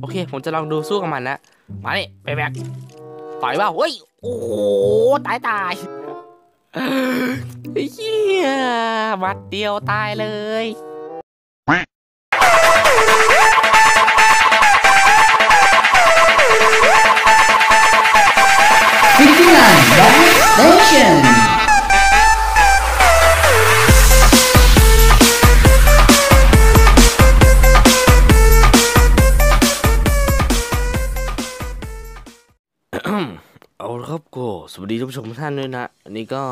โอเค ผมจะลองดูสู้กับมันนะมาดิไปแบกต่อยว่าเฮ้ย โอ้โห ตายตายเฮียมัดเดียวตายเลย59 Dance Station. สวัสดีท่านผู้ชมท่านด้วยนะอันนี้ก็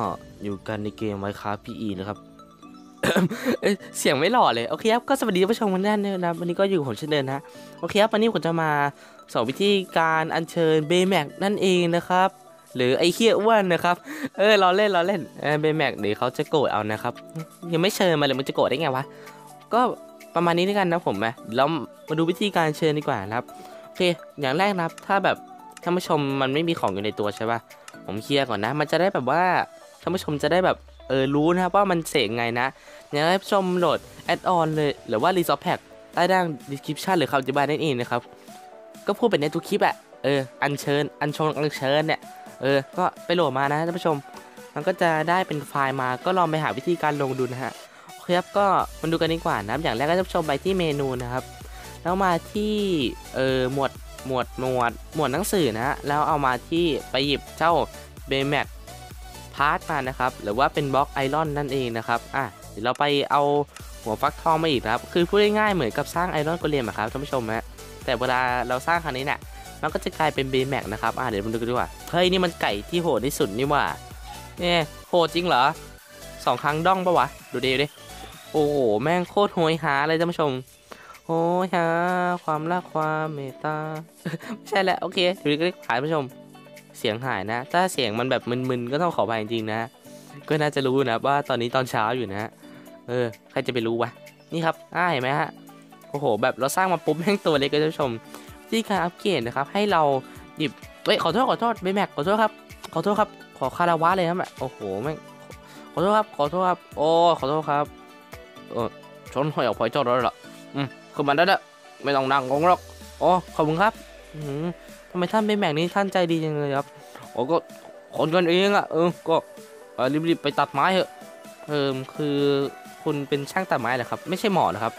อยู่กันในเกมไมค้าพีอีนะครับ เสียงไม่หล่อเลย โอเคครับ ก็สวัสดีท่านผู้ชมทุกท่านด้วยนะวันนี้ก็อยู่ผมเช่นเดิมนะ โอเคครับวันนี้ผมจะมาสอนวิธีการอัญเชิญเบแม็กนั่นเองนะครับ หรือไอ้เคียอ้วนนะครับ เออเราเล่นเราเล่นเบแม็กเดี๋ยวเขาจะโกรธเอานะครับ ยังไม่เชิญมาเลยมันจะโกรธได้ไงวะ ก็ประมาณนี้ด้วยกันนะผมนะแล้วมาดูวิธีการเชิญดีกว่านะครับ โอเค อย่างแรกนะครับ ถ้าแบบท่านผู้ชมมันไม่มีของอยู่ในตัวใช่ป่ะ ผมเคลียร์ก่อนนะ มันจะได้แบบว่าท่านผู้ชมจะได้แบบเออรู้นะครับว่ามันเสกไงนะอยากให้ผู้ชมโหลดแอดออนเลยหรือว่ารีซอสแพ็กใต้ด้าน description หรือคำอธิบายนั่นเองนะครับ ก็พูดเป็นในทุกคลิปอะเอออัญเชิญ อัญชงอัญเชิญเนี่ยเออ ก็ไปโหลดมานะท่านผู้ชม มันก็จะได้เป็นไฟล์มาก็ลองไปหาวิธีการลงดูนะฮะโอเคครับก็มาดูกันดีกว่านะอย่างแรกก็ท่านผู้ชมไปที่เมนูนะครับ แล้วมาที่เออหมวด หมวดหมวดหมวดหนังสือนะฮะแล้วเอามาที่ไปหยิบเจ้าเบแม็กพาร์ทมานะครับหรือว่าเป็นบล็อกไอรอนนั่นเองนะครับอะเดี๋ยวเราไปเอาหัวฟักทองมาอีกครับคือพูดง่ายๆเหมือนกับสร้างไอรอนโกเลมอะครับท่านผู้ชมฮะแต่เวลาเราสร้างครั้งนี้เนี่ยมันก็จะกลายเป็นเบแม็กนะครับอะเดี๋ยวมาดูกันดีกว่าเฮ้ยนี่มันไก่ที่โหดที่สุดนี่ว่าเนี่ยโหดจริงเหรอสองครั้งด้องปะวะดูดีดิโอ้โหแม่งโคตรโหยหาเลยท่านผู้ชม โอ้ยฮะความรักความเมตตา ไม่ใช่แล้วโอเคดูดิก็หายผู้ชม เสียงหายนะ ถ้าเสียงมันแบบมึนๆ ก็ต้องขอไปจริงๆนะ ก็น่าจะรู้นะว่าตอนนี้ตอนเช้าอยู่นะ เออ ใครจะไปรู้วะ นี่ครับอ่าเห็นไหมฮะ โอ้โห แบบเราสร้างมาปุ๊บแม่งตัวเล็กเลยท่านผู้ชม ที่การอัปเกรดนะครับ ให้เราหยิบ เฮ้ย ขอโทษ ขอโทษเบแม็กขอโทษครับ ขอโทษครับ ขอคาราวะเลยครับโอ้โห แม่ง ขอโทษครับ ขอโทษครับ โอ้ ขอโทษครับ เออชนหอยออกพอยจอดรถละอืม คือมันได้ละไม่ต้องนั่งงงหรอกอ๋อขอบคุณครับอืทำไมท่านเป็นแม็กนี้ท่านใจดีจังเลยครับโอ้ก็คนกันเองอะเออก็รีบๆไปตัดไม้เถอะเออคือคุณเป็นช่างตัดไม้เหรอครับ ไม่ใช่หมอนะครับ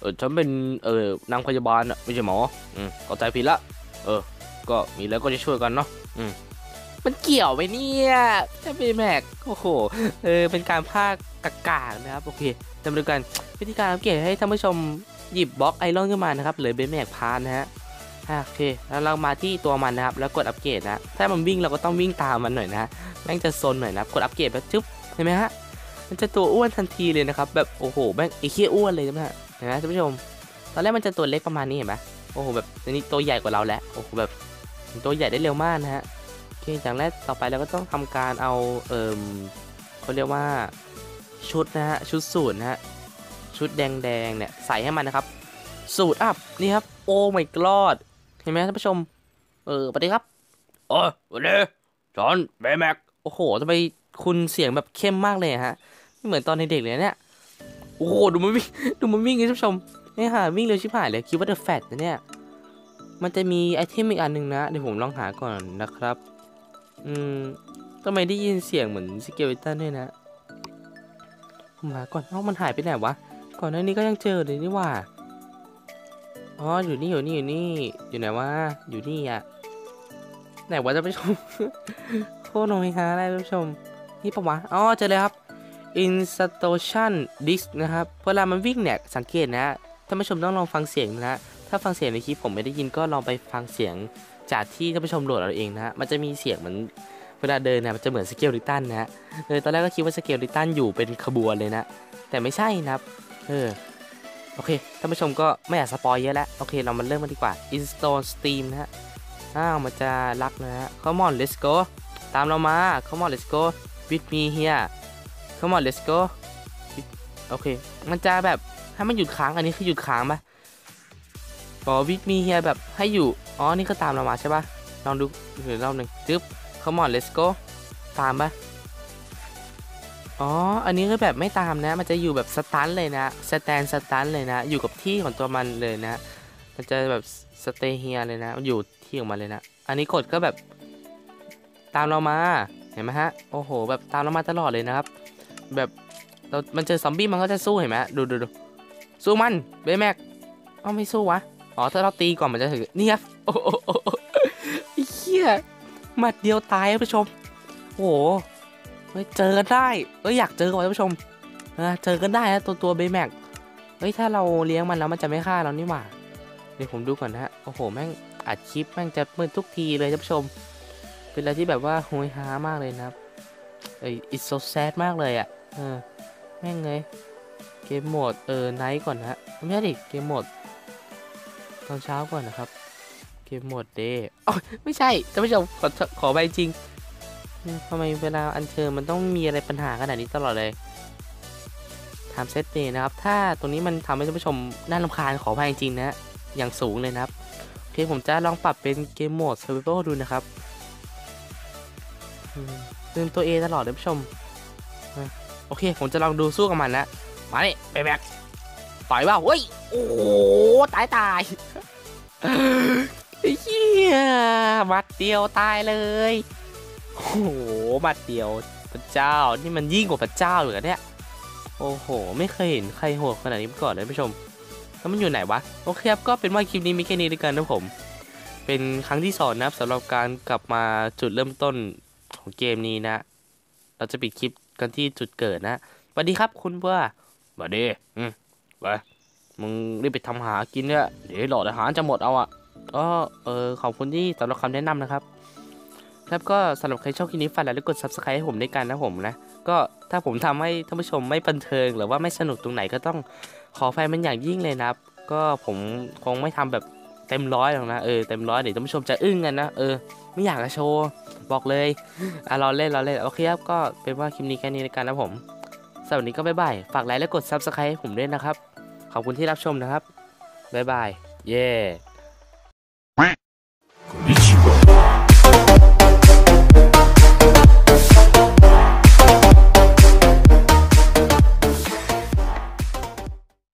เออฉันเป็นเออนางพยาบาลอะไม่ใช่หมออืมเข้าใจผิดละเออ ก็มีแล้วก็จะช่วยกันเนาะอืมมันเกี่ยวไหมเนี่ยท่านเป็นแม็กโอ้โหเออเป็นการพากกากๆนะครับโอเคจำดูกันวิธีการอัปเกรดให้ท่านผู้ชม หยิบบล็อกไอรอนขึ้นมานะครับหรือเบนแม็กพานนะฮะโอเค แล้วเรามาที่ตัวมันนะครับ แล้วกดอัปเกรดนะ ถ้ามันวิ่งเราก็ต้องวิ่งตามมันหน่อยนะ แม่งจะซนหน่อยนะ กดอัปเกรดแบบจึ๊บ เห็นไหมฮะ มันจะตัวอ้วนทันทีเลยนะครับ แบบโอ้โห แม่งไอ้เคี้ยอ้วนเลยนะฮะ เห็นไหมท่านผู้ชม ตอนแรกมันจะตัวเล็กประมาณนี้เห็นไหมโอ้โห แบบอันนี้ตัวใหญ่กว่าเราแล้ว โอ้โห แบบตัวใหญ่ได้เร็วมากนะฮะ โอเคจากแรกต่อไปเราก็ต้องทำการเอา เอ่มเขาเรียกว่า ชุดนะฮะ ชุดสูตรนะฮะ ชุดแดงๆเนี่ยใส่ให้มันนะครับ สูตรอัพนี่ครับ โอ้ my god เห็นไหมท่านผู้ชม เออสวัสดีครับโอ้สวัสดีจอนเบแม็กโอ้โหทำไมคุณเสียงแบบเข้มมากเลยฮะไม่เหมือนตอนเด็กเลยเนี่ยโอ้โหดูมันวิ่งดูมันวิ่งเลยท่านผู้ชมนี่ยฮะวิ่งเร็วชิบหายเลยคิดว่าเดอะแฟตนะเนี่ยมันจะมีไอเทมอีกอันหนึ่งนะเดี๋ยวผมลองหาก่อนนะครับ อืมทำไมได้ยินเสียงเหมือนสเกลตันด้วยนะผมหาก่อนเอ้ามันหายไปไหนวะ ก่อนหน้านี้ก็ยังเจอเลยนี่ว่า อ๋อ อยู่นี่อยู่นี่อยู่นี่ อยู่ไหนวะ อยู่นี่อะไหนวะท่านผู้ชม โคตรโนยฮาอะไรท่านผู้ชม นี่ปะวะ อ๋อ เจอเลยครับ installation disk นะครับ เวลามันวิ่งเนี่ย สังเกตนะท่านผู้ชมต้องลองฟังเสียงนะ ถ้าฟังเสียงในคลิปผมไม่ได้ยินก็ลองไปฟังเสียงจากที่ท่านผู้ชมโหลดเอาเองนะ มันจะมีเสียงเหมือนเวลาเดินนะมันจะเหมือนสเกลลิตันนะฮะเออตอนแรกก็คิดว่าสเกลลิตันอยู่เป็นขบวนเลยนะ แต่ไม่ใช่นะครับ เออโอเคท่านผู้ชมก็ไม่อยากสปอยเยอะแล้ว โอเค เรามาเริ่มกันดีกว่า install steam นะฮะอ้าวมันจะรักนะฮะ come on let's go ตามเรามา come on let's go with me here come on let's go โอเค มันจะแบบให้มันหยุดค้างอันนี้คือหยุดค้างปะอ๋อ with me here แบบให้อยู่ อ๋อ นี่ก็ตามเรามาใช่ปะลองดูอีกรอบหนึ่งจึ๊บ come on let's go ตามปะ อ๋อ อันนี้ก็แบบไม่ตามนะ มันจะอยู่แบบสตันเลยนะ สแตนสตันเลยนะ อยู่กับที่ของตัวมันเลยนะ มันจะแบบสเตเฮียเลยนะมันอยู่ที่ของมันเลยนะ อันนี้กดก็แบบตามเรามา เห็นไหมฮะ โอ้โห แบบตามเรามาตลอดเลยนะครับ แบบเรา มันเจอซอมบี้มันก็จะสู้เห็นไหมฮะดูดูดูสู้มันเบแม็กเอ้าไม่สู้วะ อ๋อ ถ้าเราตีก่อนมันจะถึงนี่ครับ โอ้โหโอ้โหเหี้ยหมัดเดียวตายผู้ชม โอ้โห เฮ้ยเจอกันได้เอ้ยอยากเจอกันท่านผู้ชมเออเจอกันได้นะตัวตัวเบแม็กเฮ้ยถ้าเราเลี้ยงมันแล้วมันจะไม่ฆ่าเรานี่หว่าเดี๋ยวผมดูก่อนนะฮะโอ้โหแม่งอัดคลิปแม่งจะมืดทุกทีเลยท่านผู้ชม เป็นอะไรที่แบบว่าโหยหามากเลยนะครับเอ้ย it's so sad มากเลยอะเออแม่งเลยเกมโหมดเออไนท์ก่อนนะไม่ใช่ดิเกมโหมดตอนเช้าก่อนนะครับ เกมโหมดเดย์อ๋อไม่ใช่ท่านผู้ชมขอขอไปจริง ทำไมเวลาอันเชิญมันต้องมีอะไรปัญหาขนาดนี้ตลอดเลยทำเซตเดย์นะครับ ถ้าตรงนี้มันทำให้ท่านผู้ชมน่ารำคาญขอไปจริงๆนะ อย่างสูงเลยนะครับ โอเคผมจะลองปรับเป็นเกมโหมด Survival ดูนะครับลืมตัว A ตลอดเลยผู้ชม โอเค ผมจะลองดูสู้กับมันนะ มาดิไปแบกต่อยว่าเฮ้ย โอ้ตายตายเหี้ยมัดเดียวตายเลย โอ้โหมัดเดียวพระเจ้านี่มันยิ่งกว่าพระเจ้าเหรอเนี่ยโอ้โห ไม่เคยเห็นใครโหดขนาดนี้มาก่อนเลยผู้ชมแล้วมันอยู่ไหนวะโอเคครับก็เป็นว่าคลิปนี้มีแค่นี้ด้วยกันนะผม เป็นครั้งที่สองนะครับสำหรับการกลับมาจุดเริ่มต้นของเกมนี้นะ เราจะปิดคลิปกันที่จุดเกิดนะสวัสดีครับคุณเพื่อสวัสดีอืมไปมึงรีบไปทำหากินเนี่ยเดี๋ยวหลอดอาหารจะหมดเอาอะก็เออขอบคุณที่สำหรับคำแนะนำนะครับ ครับก็สำหรับใครชอบคลิปนี้ฝากแล้วกด subscribe ให้ผมด้วยกันนะผมนะ ก็ถ้าผมทำให้ท่านผู้ชมไม่บันเทิง หรือว่าไม่สนุกตรงไหนก็ต้องขอไฟมันอย่างยิ่งเลยนะครับ ก็ผมคงไม่ทำแบบเต็มร้อยหรอกนะเออเต็มร้อยเดี๋ยวท่านผู้ชมจะอึ้งกันนะเออไม่อยากจะโชว์บอกเลยอะรอเล่นรอเล่นโอเคครับก็เป็นว่าคลิปนี้แค่นี้แล้วกันนะผมสำหรับวันนี้ก็บ๊ายบายฝากไลค์และกด subscribe ให้ผมด้วยนะครับ ขอบคุณที่รับชมนะครับบ๊ายบายเย้